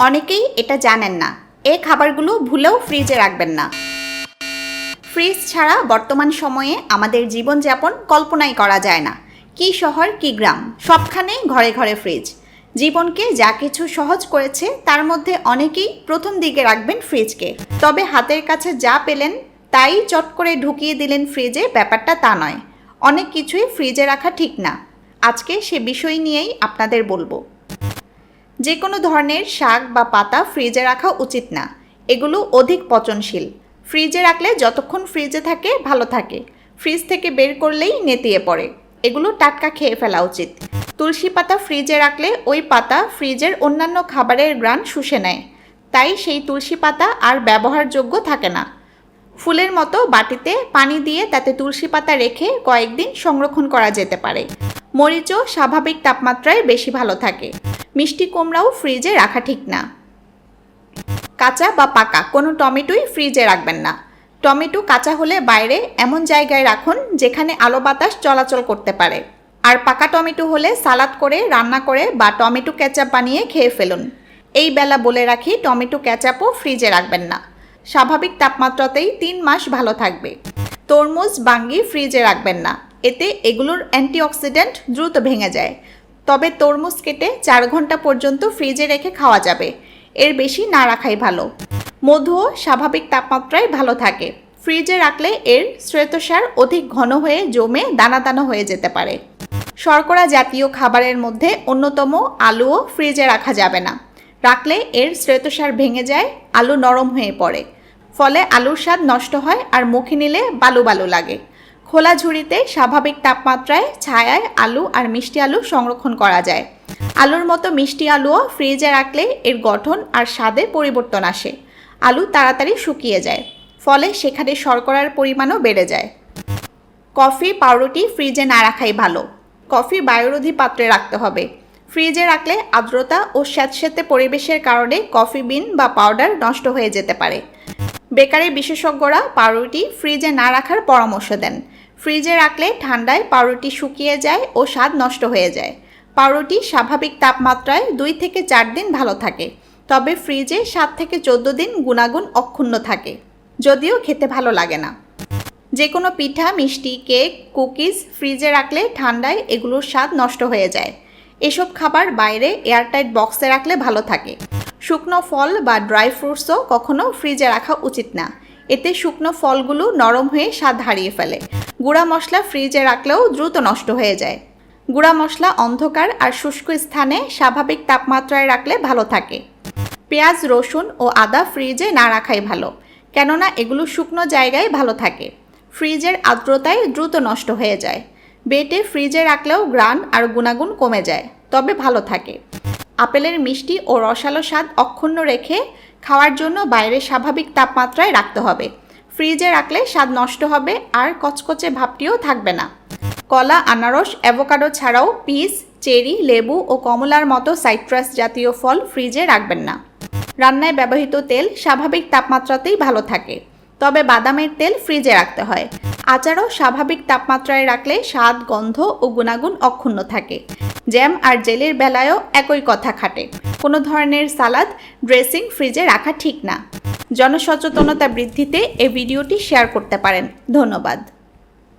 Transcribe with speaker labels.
Speaker 1: অনেকেই এটা জানেন না। এই খাবারগুলো ভুলেও ফ্রিজে রাখবেন না। ফ্রিজ ছাড়া বর্তমান সময়ে আমাদের জীবনযাপন কল্পনাই করা যায় না। কি শহর, কি গ্রাম, সবখানেই ঘরে ঘরে ফ্রিজ। জীবনকে যা কিছু সহজ করেছে, তার মধ্যে অনেকেই প্রথম দিকে রাখবেন ফ্রিজকে। তবে হাতের কাছে যা পেলেন, তাই চট করে ঢুকিয়ে দিলেন ফ্রিজে, ব্যাপারটা তা নয়। অনেক কিছুই ফ্রিজে রাখা ঠিক না। আজকে সে বিষয় নিয়েই আপনাদের বলব। যে কোনো ধরনের শাক বা পাতা ফ্রিজে রাখা উচিত না। এগুলো অধিক পচনশীল। ফ্রিজে রাখলে যতক্ষণ ফ্রিজে থাকে, ভালো থাকে। ফ্রিজ থেকে বের করলেই নেতিয়ে পড়ে। এগুলো টাটকা খেয়ে ফেলা উচিত। তুলসী পাতা ফ্রিজে রাখলে ওই পাতা ফ্রিজের অন্যান্য খাবারের গ্রান শুষে নেয়। তাই সেই তুলসী পাতা আর ব্যবহারযোগ্য থাকে না। ফুলের মতো বাটিতে পানি দিয়ে তাতে তুলসী পাতা রেখে কয়েকদিন সংরক্ষণ করা যেতে পারে। মরিচও স্বাভাবিক তাপমাত্রায় বেশি ভালো থাকে। মিষ্টি কুমড়াও ফ্রিজে রাখা ঠিক না। কাঁচা বা পাকা, কোনো টমেটোই ফ্রিজে রাখবেন না। টমেটো কাঁচা হলে বাইরে এমন জায়গায় রাখুন যেখানে আলো বাতাস চলাচল করতে পারে। আর পাকা টমেটো হলে সালাদ করে, রান্না করে বা টমেটো ক্যাচাপ বানিয়ে খেয়ে ফেলুন। এই বেলা বলে রাখি, টমেটো ক্যাচাপও ফ্রিজে রাখবেন না। স্বাভাবিক তাপমাত্রাতেই তিন মাস ভালো থাকবে। তরমুজ, বাঙ্গি ফ্রিজে রাখবেন না। এতে এগুলোর অ্যান্টিঅক্সিডেন্ট দ্রুত ভেঙে যায়। তবে তরমুজ কেটে চার ঘণ্টা পর্যন্ত ফ্রিজে রেখে খাওয়া যাবে। এর বেশি না রাখাই ভালো। মধুও স্বাভাবিক তাপমাত্রায় ভালো থাকে। ফ্রিজে রাখলে এর শ্বেতসার অধিক ঘন হয়ে জমে দানা দানা হয়ে যেতে পারে। শর্করা জাতীয় খাবারের মধ্যে অন্যতম আলুও ফ্রিজে রাখা যাবে না। রাখলে এর শ্বেতসার ভেঙে যায়, আলু নরম হয়ে পড়ে। ফলে আলুর স্বাদ নষ্ট হয় আর মুখে নিলে বালু বালু লাগে। খোলা ঝুড়িতে স্বাভাবিক তাপমাত্রায় ছায়ায় আলু আর মিষ্টি আলু সংরক্ষণ করা যায়। আলুর মতো মিষ্টি আলুও ফ্রিজে রাখলে এর গঠন আর স্বাদে পরিবর্তন আসে। আলু তাড়াতাড়ি শুকিয়ে যায়, ফলে সেখানে শর্করার পরিমাণও বেড়ে যায়। কফি, পাউরুটি ফ্রিজে না রাখাই ভালো। কফি বায়ুরোধী পাত্রে রাখতে হবে। ফ্রিজে রাখলে আর্দ্রতা ও স্যাঁতস্যাঁতে পরিবেশের কারণে কফি বিন বা পাউডার নষ্ট হয়ে যেতে পারে। বেকারি বিশেষজ্ঞরা পাউরুটি ফ্রিজে না রাখার পরামর্শ দেন। ফ্রিজে রাখলে ঠান্ডায় পাউরুটি শুকিয়ে যায় ও স্বাদ নষ্ট হয়ে যায়। পাউরুটি স্বাভাবিক তাপমাত্রায় দুই থেকে চার দিন ভালো থাকে, তবে ফ্রিজে সাত থেকে চোদ্দ দিন গুণাগুণ অক্ষুণ্ণ থাকে, যদিও খেতে ভালো লাগে না। যে কোনো পিঠা, মিষ্টি, কেক, কুকিজ ফ্রিজে রাখলে ঠান্ডায় এগুলোর স্বাদ নষ্ট হয়ে যায়। এসব খাবার বাইরে এয়ারটাইট বক্সে রাখলে ভালো থাকে। শুকনো ফল বা ড্রাই ফ্রুটসও কখনো ফ্রিজে রাখা উচিত না। এতে শুকনো ফলগুলো নরম হয়ে স্বাদ হারিয়ে ফেলে। গুঁড়া মশলা ফ্রিজে রাখলেও দ্রুত নষ্ট হয়ে যায়। গুঁড়া মশলা অন্ধকার আর শুষ্ক স্থানে স্বাভাবিক তাপমাত্রায় রাখলে ভালো থাকে। পেঁয়াজ, রসুন ও আদা ফ্রিজে না রাখাই ভালো, কেননা এগুলো শুকনো জায়গায় ভালো থাকে। ফ্রিজের আর্দ্রতায় দ্রুত নষ্ট হয়ে যায়। বেটে ফ্রিজে রাখলেও গ্রান আর গুণাগুণ কমে যায়, তবে ভালো থাকে। আপেলের মিষ্টি ও রসালো স্বাদ অক্ষুণ্ণ রেখে খাওয়ার জন্য বাইরে স্বাভাবিক তাপমাত্রায় রাখতে হবে। ফ্রিজে রাখলে স্বাদ নষ্ট হবে আর কচকচে ভাবটিও থাকবে না। কলা, আনারস, অ্যাভোকাডো ছাড়াও পিস, চেরি, লেবু ও কমলার মতো সাইট্রাস জাতীয় ফল ফ্রিজে রাখবেন না। রান্নায় ব্যবহৃত তেল স্বাভাবিক তাপমাত্রাতেই ভালো থাকে, তবে বাদামের তেল ফ্রিজে রাখতে হয়। আচারও স্বাভাবিক তাপমাত্রায় রাখলে স্বাদ, গন্ধ ও গুণাগুণ অক্ষুণ্ণ থাকে। জ্যাম আর জেলের বেলায়ও একই কথা খাটে। কোনো ধরনের সালাদ ড্রেসিং ফ্রিজে রাখা ঠিক না। জনসচেতনতা বৃদ্ধিতে এই ভিডিওটি শেয়ার করতে পারেন। ধন্যবাদ।